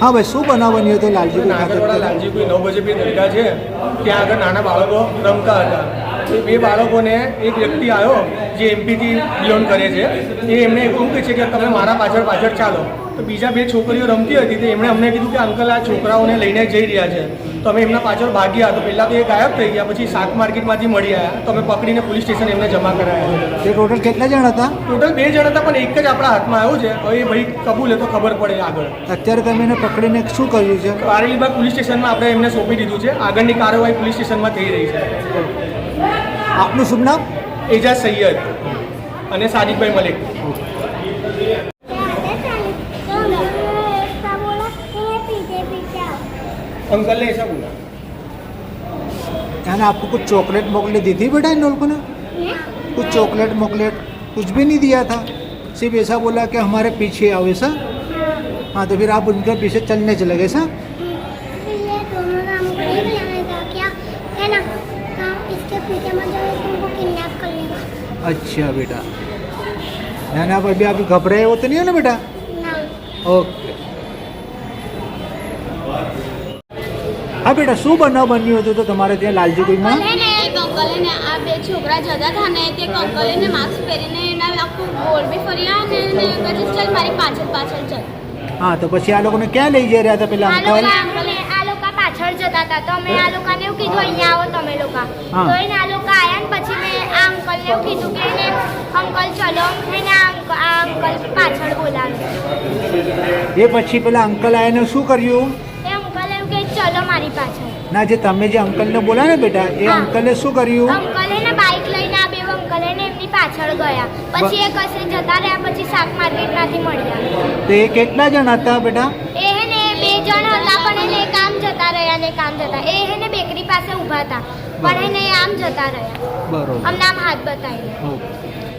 હા ભાઈ શું બનાવવાની હતી લાલજી નાગરવાડા લાલજી કોઈ નવ બજે બી દરગાહ છે ત્યાં આગળ નાના બાળકો રમતા હતા. એ બે બાળકોને એક વ્યક્તિ આવ્યો જે એમપીથી બિલોંગ કરે છે. એ એમને એવું કહે છે કે તમે મારા પાછળ પાછળ ચાલો. તો બીજા બે છોકરીઓ રમતી હતી તો એમણે અમને કીધું કે અંકલ આ છોકરાઓને લઈને જઈ રહ્યા છે. તો અમે એમના પાછળ ભાગ્યા. તો પહેલાં તો એ ગાયબ થઈ ગયા પછી શાક માર્કેટમાંથી મળી આવ્યા. તો અમે પકડીને પોલીસ સ્ટેશન એમને જમા કરાયા. તે ટોટલ કેટલા જણ હતા? ટોટલ બે જણ હતા પણ એક જ આપણા હાથમાં આવ્યું છે. હવે એ ભાઈ કબૂલે તો ખબર પડે આગળ. અત્યારે તમે એને પકડીને શું કર્યું છે? કારેલીબાગ પોલીસ સ્ટેશનમાં આપણે એમને સોંપી દીધું છે. આગળની કાર્યવાહી પોલીસ સ્ટેશનમાં થઈ રહી છે. આપનું શુભ નામ એજાજ સૈયદ અને સાદિકભાઈ મલિક ऐसा बोला कि ये पीछे पीछे आओ અંકલ ને એસા બોલા यानी आपको कुछ चॉकलेट मोकलेट दी थी बेटा इन लोगों ने कुछ चॉकलेट मोकलेट कुछ भी नहीं दिया था सिर्फ ऐसा बोला कि हमारे पीछे आओ ऐसा हाँ तो फिर आप उनके पीछे चलने चले गए सर અચ્છા બેટા. નાના પર બી આપણે ગભરાય એવો તો નહીં ને બેટા? ઓકે. હા બેટા શું બનાવ બન્યું હતું તો તમારે ત્યાં લાલજી કુંજમાં કંકલે આ બે છોકરા જતા હતા ને તે કંકલે માસ્ક પહેરીને એના આખું પછી ચાલ મારી પાછળ પાછળ ચાલ. હા તો પછી આ લોકોને ક્યાં લઈ જઈ રહ્યા હતા પેલા અંકલ? આ લોકો પાછળ જતા હતા. તો આ લોકોને એવું કીધું અહીંયા આવો તમે લોકો. તો આ લોકો આયા ને પછી મેં આ અંકલને એવું કીધું અંકલ ચલો. એને આ અંક- આ અંકલ પાછળ બોલાવે. એ પછી પેલા અંકલ આવીને શું કર્યું? એ અંકલ એમ કે ચલો મારી પાછળ. ના જે તમે જે અંકલને બોલા ને બેટા એ અંકલને અંકલે શું કર્યું? અંકલે ને બાઇક લઈને આ બે અંકલે ને એમની પાછળ ગયા. પછી એ કશે જતા રહ્યા પછી શાક માર્કેટમાંથી મળ્યા. તો એ કેટલા જણ હતા બેટા? એ ને બે જણ હતા પણ એને કામ જતા રહ્યા ને કામ જતા. એ ને બેકરી પાસે ઊભા હતા પણ એને આમ જતા રહ્યા. બરોબર. અમને આમ હાથ બતાવી ઓકે.